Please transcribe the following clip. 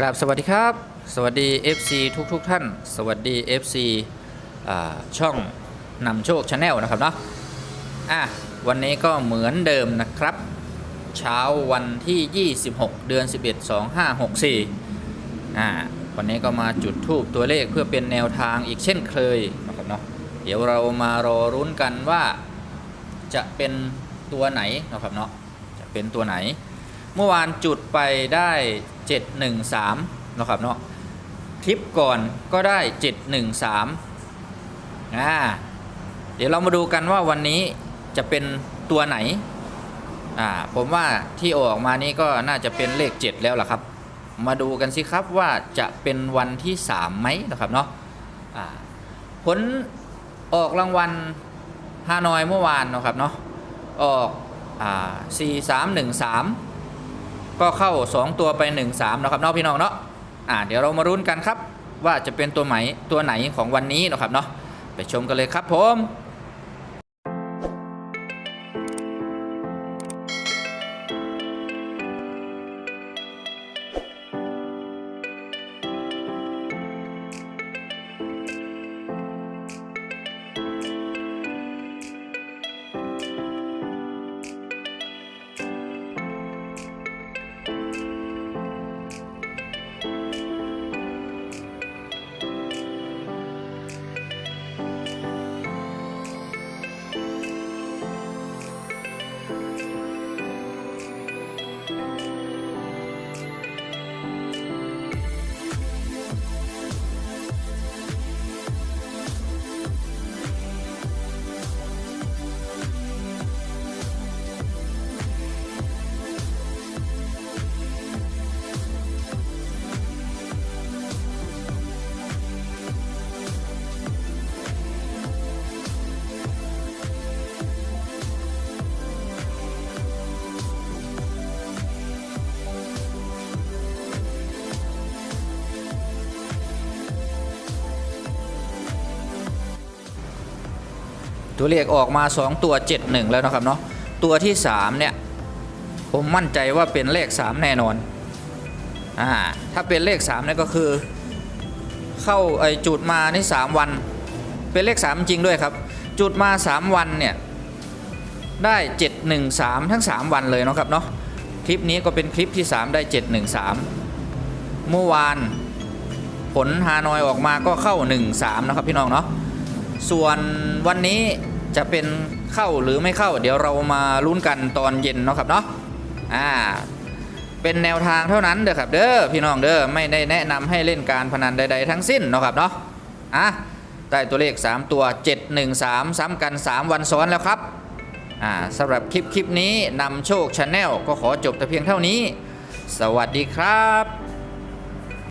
กราบสวัสดีครับ สวัสดี FC ทุกทุกท่าน สวัสดี FC ช่องนำโชคชาแนลนะครับเนาะอะวันนี้ก็เหมือนเดิมนะครับ เช้าวันที่ 26 เดือน 11 2564อ่าวันนี้ก็มาจุดทูบตัวเลขเพื่อเป็นแนวทางอีกเช่นเคยนะครับเนาะเดี๋ยวเรามารอรุ้นกันว่าจะเป็นตัวไหนนะครับเนาะจะเป็นตัวไหน เมื่อวานจุดไปได้ 713นะครับเนาะคลิปก่อนก็ได้ 713อ่าเดี๋ยวเรามาดูกันว่าวันนี้จะเป็นตัวไหนอ่าผมว่าที่ออกมานี้ก็น่าจะเป็นเลข 7 แล้วล่ะครับ มาดูกันสิครับว่าจะเป็นวันที่ 3 ไหมนะครับเนาะอ่าผลออกรางวัลฮานอยเมื่อวานนะครับเนาะออกอ่า4313 ก็เข้า 2 ตัวไป 1 3นะครับเนาะพี่น้องเนาะอ่าเดี๋ยวเรามารุ้นกันครับ ว่าจะเป็นตัวไหนตัวไหนของวันนี้นะครับเนาะไปชมกันเลยครับผม ตัวเลขออกมา 2 ตัว 71 แล้วนะครับเนาะตัวที่ 3 เนี่ย ผมมั่นใจว่าเป็นเลข 3 แน่นอนอ่าถ้าเป็นเลข3เนี่ยก็คือ เข้าไอจุดมานี่ 3 วัน เป็นเลข 3 จริงด้วยครับ จุดมา 3 วันเนี่ย ได้ 713 ทั้ง 3 วันเลยเนาะครับเนาะคลิปนี้ก็เป็นคลิปที่ 3 ได้ 713 เมื่อวานผลฮานอยออกมาก็เข้า 13 นะครับพี่น้องเนาะ ส่วนวันนี้จะเป็นเข้าหรือไม่เข้า เดี๋ยวเรามาลุ้นกันตอนเย็นเนาะครับเนาะอ่าเป็นแนวทางเท่านั้นเด้อครับเด้อพี่น้องเด้อไม่ได้แนะนำให้เล่นการพนันใด ๆ ทั้งสิ้นเนาะครับเนาะอะได้ตัวเลข 3 ตัว 713 ซ้ำกัน 3 วันซ้อนแล้วครับอ่าสำหรับคลิปคลิปนี้นำโชคชาแนลก็ขอจบแต่เพียงเท่านี้ สวัสดีครับ